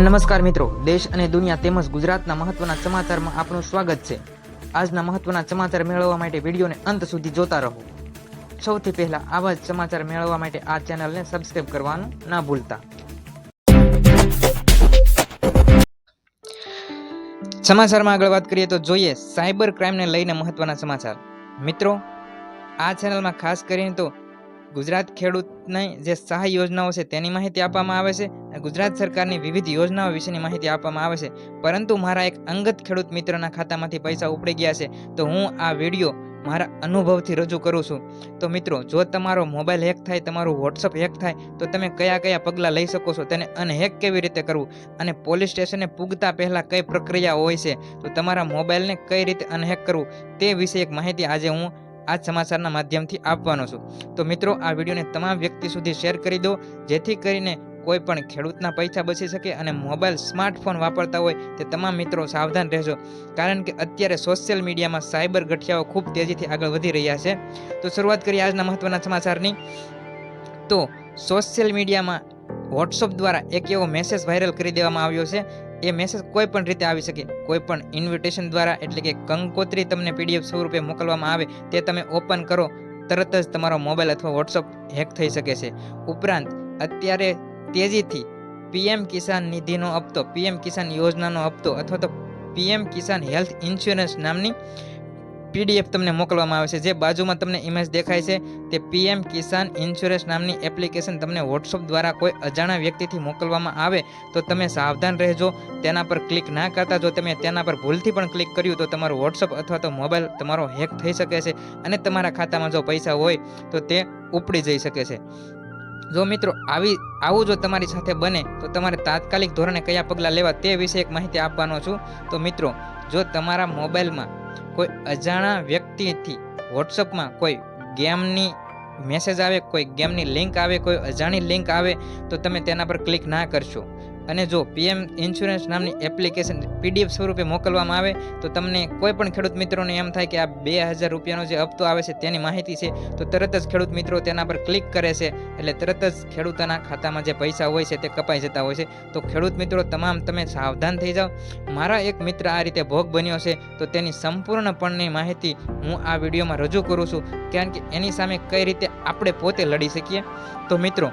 નમસ્કાર મિત્રો, દેશ અને દુનિયા તેમજ ગુજરાતના મહત્વના સમાચારમાં આપનું સ્વાગત છે. આજના મહત્વના સમાચાર મેળવવા માટે વિડીયોને અંત સુધી જોતા રહો. સૌથી પહેલા આવા જ સમાચાર મેળવવા માટે આ ચેનલને સબસ્ક્રાઇબ કરવાનું ના ભૂલતા. સમાચારમાં આગળ વાત કરીએ તો જોઈએ સાયબર ક્રાઇમને લઈને મહત્વના સમાચાર. મિત્રો, આ ચેનલમાં ખાસ કરીને તો ગુજરાત ખેડૂતની જે સહાય યોજનાઓ છે તેની માહિતી આપવામાં આવે છે ગુજરાત સરકારની વિવિધ યોજનાઓ વિશેની માહિતી આપવામાં આવે છે. પરંતુ મારા એક અંગત ખેડૂત મિત્રના ખાતામાંથી પૈસા ઉપડી ગયા છે. તો હું આ વીડિયો મારા અનુભવથી રજૂ કરું છું. તો મિત્રો, જો તમારો મોબાઈલ હેક થાય, તમારું વોટ્સઅપ હેક થાય, તો તમે કયા કયા પગલાં લઈ શકો છો તેને અનહેક કેવી રીતે કરવું? અને પોલીસ સ્ટેશને પૂગતા પહેલાં કઈ પ્રક્રિયા હોય છે? તો તમારા મોબાઈલને કઈ રીતે અનહેક કરવું? તે વિશે એક માહિતી આજે હું આ સમાચારના માધ્યમથી આપવાનો છું. તો મિત્રો, આ વિડીયોને તમામ વ્યક્તિ સુધી શેર કરી દો, જેથી કરીને કોઈ પણ ખેડૂતના પૈસા બચી શકે અને મોબાઈલ, સ્માર્ટફોન વાપરતા હોય તે તમામ મિત્રો સાવધાન રહેજો. કારણ કે અત્યારે સોશિયલ મીડિયામાં સાયબર ગઠિયાઓ ખૂબ તેજીથી આગળ વધી રહ્યા છે. તો શરૂઆત કરીએ આજના મહત્વના સમાચારની. તો સોશિયલ મીડિયામાં વોટ્સઅપ દ્વારા એક એવો મેસેજ વાયરલ કરી દેવામાં આવ્યો છે એ મેસેજ કોઈ પણ રીતે આવી શકે. કોઈ પણ ઇન્વિટેશન દ્વારા એટલે કે કંકોત્રી તમને પીડીએફ સ્વરૂપે મોકલવામાં આવે, તે તમે ઓપન કરો, તરત જ તમારો મોબાઈલ અથવા વોટ્સઅપ હેક થઈ શકે છે. ઉપરાંત, અત્યારે તેજીથી પીએમ કિસાન નિધિનો હપ્તો પીએમ કિસાન યોજનાનો હપ્તો અથવા તો P M Kisan health insurance નામની પીડીએફ તમને મોકલવામાં આવે છે. જે બાજુમાં તમને ઇમેજ દેખાય છે, તે પીએમ કિસાન ઇન્સ્યોરન્સ નામની એપ્લિકેશન તમને વોટ્સઅપ દ્વારા કોઈ અજાણા વ્યક્તિથી મોકલવામાં આવે, તો તમે સાવધાન રહેજો. તેના પર ક્લિક ના કરતા, જો તમે તેના પર ભૂલથી પણ ક્લિક કર્યું, તો તમારું વોટ્સઅપ અથવા તો મોબાઈલ તમારો હેક થઈ શકે છે અને તમારા ખાતામાં જો પૈસા હોય, તો તે ઉપડી જઈ શકે છે. જો મિત્રો આવી, આવું જો તમારી સાથે બને, તો તમારે તાત્કાલિક ધોરણે કયા પગલાં લેવા તે વિશે એક માહિતી આપવાનો છું. તો મિત્રો, જો તમારા મોબાઈલમાં કોઈ અજાણા વ્યક્તિથી વોટ્સઅપમાં કોઈ ગેમની મેસેજ આવે, કોઈ ગેમની લિંક આવે, કોઈ અજાણી લિંક આવે, તો તમે તેના પર ક્લિક ના કરશો. અને જો પીએમ ઇન્સ્યોરન્સ નામની એપ્લિકેશન પીડીએફ સ્વરૂપે મોકલવામાં આવે, તો તમને કોઈ પણ ખેડૂત મિત્રોને એમ થાય કે આ બે હજાર રૂપિયાનો જે હપ્તો આવે છે તેની માહિતી છે, તો તરત જ ખેડૂત મિત્રો તેના પર ક્લિક કરે છે, એટલે તરત જ ખેડૂતોના ખાતામાં જે પૈસા હોય છે તે કપાઈ જતા હોય છે. તો ખેડૂત મિત્રો તમામ તમે સાવધાન થઈ જાઓ. મારા એક મિત્ર આ રીતે ભોગ બન્યો છે, તો તેની સંપૂર્ણપણની માહિતી હું આ વિડીયોમાં રજૂ કરું છું, કારણ કે એની સામે કઈ રીતે આપણે પોતે લડી શકીએ? તો મિત્રો,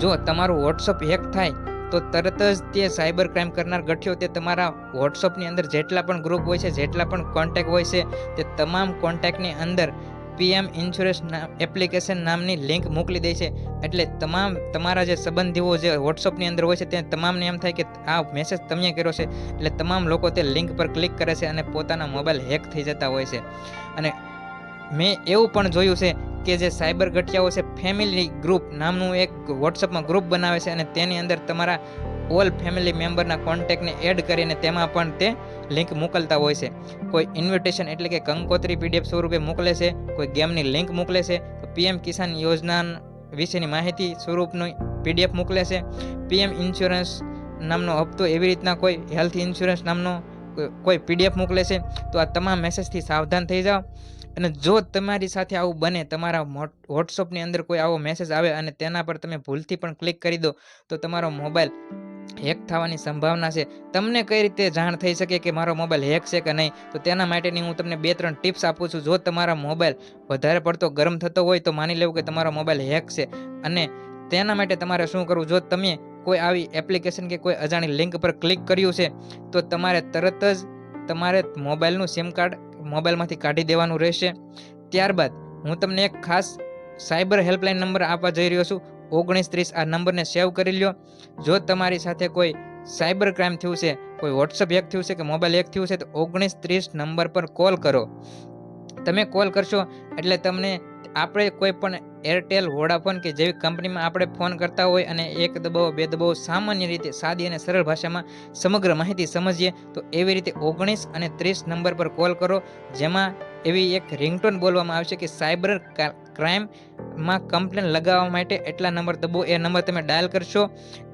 જો તમારું વોટ્સઅપ હેક થાય તો તરત જ તે સાયબર ક્રાઇમ કરનાર ગઠિયો તે તમારા વોટ્સઅપની અંદર જેટલા પણ ગ્રુપ હોય છે, જેટલા પણ કોન્ટેક હોય છે, તે તમામ કોન્ટેક્ટની અંદર પીએમ ઇન્સ્યોરન્સ એપ્લિકેશન નામની લિંક મોકલી દે છે. એટલે તમામ, તમારા જે સંબંધીઓ જે વોટ્સઅપની અંદર હોય છે, તે તમામને એમ થાય કે આ મેસેજ તમે કર્યો છે. એટલે તમામ લોકો તે લિંક પર ક્લિક કરે છે અને પોતાના મોબાઈલ હેક થઈ જતા હોય છે. અને મેં એવું પણ જોયું છે કે જે સાયબર ગઠિયાઓ છે, ફેમિલી ગ્રુપ નામનું એક વોટ્સઅપમાં ગ્રુપ બનાવે છે અને તેની અંદર તમારા ઓલ ફેમિલી મેમ્બરના કોન્ટેક્ટને એડ કરીને તેમાં પણ તે લિંક મોકલતા હોય છે. કોઈ ઇન્વિટેશન એટલે કે કંકોત્રી પીડીએફ સ્વરૂપે મોકલે છે, કોઈ ગેમની લિંક મોકલે છે, તો પીએમ કિસાન યોજના વિશેની માહિતી સ્વરૂપનું પીડીએફ મોકલે છે. પીએમ ઇન્સ્યોરન્સ નામનો હપ્તો એવી રીતના કોઈ હેલ્થ ઇન્સ્યોરન્સ નામનો કોઈ પીડીએફ મોકલે છે, તો આ તમામ મેસેજથી સાવધાન થઈ જાઓ. અને જો તમારી સાથે આવું બને, તમારા વોટ્સઅપની અંદર કોઈ આવો મેસેજ આવે અને તેના પર તમે ભૂલથી પણ ક્લિક કરી દો, તો તમારો મોબાઈલ હેક થવાની સંભાવના છે. તમને કઈ રીતે જાણ થઈ શકે કે મારો મોબાઈલ હેક છે કે નહીં, તો તેના માટેની હું તમને બે ત્રણ ટિપ્સ આપું છું. જો તમારા મોબાઈલ વધારે પડતો ગરમ થતો હોય, તો માની લેવું કે તમારો મોબાઈલ હેક છે. અને તેના માટે તમારે શું કરવું? જો તમે કોઈ આવી એપ્લિકેશન કે કોઈ અજાણી લિંક પર ક્લિક કર્યું છે, તો તમારે તરત જ તમારે મોબાઈલનું સિમ કાર્ડ મોબાઈલમાંથી કાઢી દેવાનું રહેશે. ત્યારબાદ હું તમને એક ખાસ સાયબર હેલ્પલાઇન નંબર આપવા જઈ રહ્યો છું. ઓગણીસ ત્રીસ આ નંબરને સેવ કરી લ્યો. જો તમારી સાથે કોઈ સાયબર ક્રાઇમ થયું છે, કોઈ વોટ્સઅપ હેક થયું છે કે મોબાઈલ હેક થયું છે, તો ઓગણીસ ત્રીસ નંબર પર કોલ કરો. તમે કોલ કરશો એટલે તમને આપણે કોઈ પણ એરટેલ વોડાફોન કે જેવી કંપનીમાં આપણે ફોન કરતા હોય અને એક દબાવો, બે દબાવો સામાન્ય રીતે સાદી અને સરળ ભાષામાં સમગ્ર માહિતી સમજીએ, તો એવી રીતે ઓગણીસ અને ત્રીસ નંબર પર કોલ કરો, જેમાં એવી એક રિંગટોન બોલવામાં આવશે કે સાયબર ક્રાઇમમાં કમ્પ્લેન લગાવવા માટે એટલા નંબર દબો, એ નંબર તમે ડાયલ કરશો,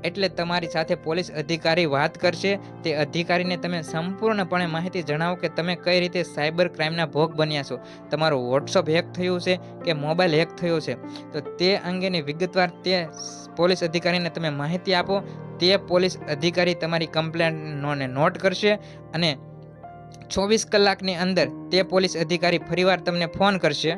એટલે તમારી સાથે પોલીસ અધિકારી વાત કરશે, તે અધિકારીને તમે સંપૂર્ણપણે માહિતી જણાવો કે તમે કઈ રીતે સાયબર ક્રાઇમના ભોગ બન્યા છો. તમારું વોટ્સઅપ હેક થયું છે કે મોબાઈલ હેક થયો છે? તો તે અંગેની વિગતવાર તે પોલીસ અધિકારીને તમે માહિતી આપો. તે પોલીસ અધિકારી તમારી કમ્પ્લેનને નોટ કરશે અને ચોવીસ કલાકની અંદર તે પોલીસ અધિકારી ફરીવાર તમને ફોન કરશે.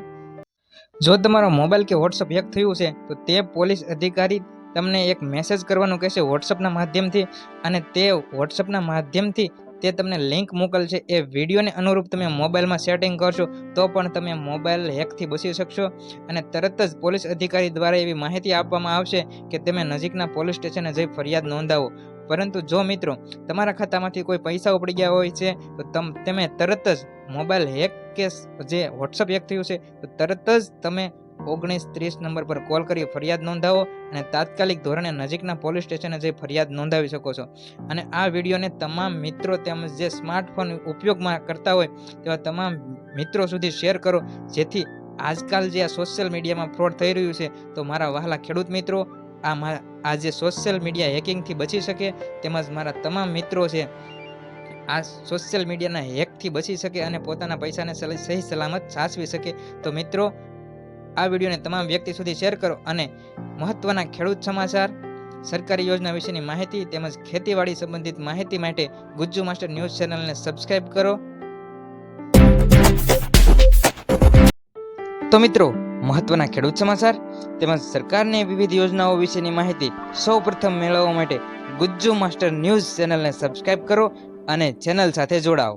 જો તમારો મોબાઈલ કે વોટ્સઅપ હેક થયું છે, તો તે પોલીસ અધિકારી તમને એક મેસેજ કરવાનું કહેશે વોટ્સઅપના માધ્યમથી અને તે વોટ્સઅપના માધ્યમથી તે તમને લિંક મોકલશે. એ વિડીયોને અનુરૂપ તમે મોબાઈલમાં સેટિંગ કરશો, તો પણ તમે મોબાઈલ હેકથી બચી શકશો. અને તરત જ પોલીસ અધિકારી દ્વારા એવી માહિતી આપવામાં આવશે કે તમે નજીકના પોલીસ સ્ટેશને જઈ ફરિયાદ નોંધાવો. પરંતુ જો મિત્રો, તમારા ખાતામાંથી કોઈ પૈસા ઉપડી ગયા હોય છે, તો તમ, તમે તરત જ મોબાઈલ હેક કે જે વોટ્સઅપ હેક થયું છે, તો તરત જ તમે ઓગણીસ ત્રીસ નંબર પર કોલ કરી ફરિયાદ નોંધાવો અને તાત્કાલિક ધોરણે નજીકના પોલીસ સ્ટેશને જઈ ફરિયાદ નોંધાવી શકો છો. અને આ વિડીયોને તમામ મિત્રો તેમજ જે સ્માર્ટફોન ઉપયોગમાં કરતા હોય તેવા તમામ મિત્રો સુધી શેર કરો. જેથી આજકાલ જે આ સોશિયલ મીડિયામાં ફ્રોડ થઈ રહ્યું છે, તો મારા વહાલા ખેડૂત મિત્રો, આ મા- આ જે સોશિયલ મીડિયા હેકિંગથી બચી શકે તેમજ મારા તમામ મિત્રો છે, આ સોશિયલ મીડિયાના હેકથી બચી શકે અને પોતાના પૈસાને સહી સલામત સાચવી શકે. તો મિત્રો આ વિડીયોને તમામ વ્યક્તિ સુધી શેર કરો અને મહત્ત્વના ખેડૂત સમાચાર, સરકારી યોજના વિશેની માહિતી તેમજ ખેતીવાડી સંબંધિત માહિતી માટે ગુજ્જુ માસ્ટર ન્યૂઝ ચેનલને સબસ્ક્રાઇબ કરો. તો મિત્રો, મહત્વના ખેડૂત સમાચાર તેમજ સરકારની વિવિધ યોજનાઓ વિશેની માહિતી સૌપ્રથમ મેળવવા માટે ગુજ્જુ માસ્ટર ન્યૂઝ ચેનલને સબસ્ક્રાઇબ કરો અને ચેનલ સાથે જોડાઓ.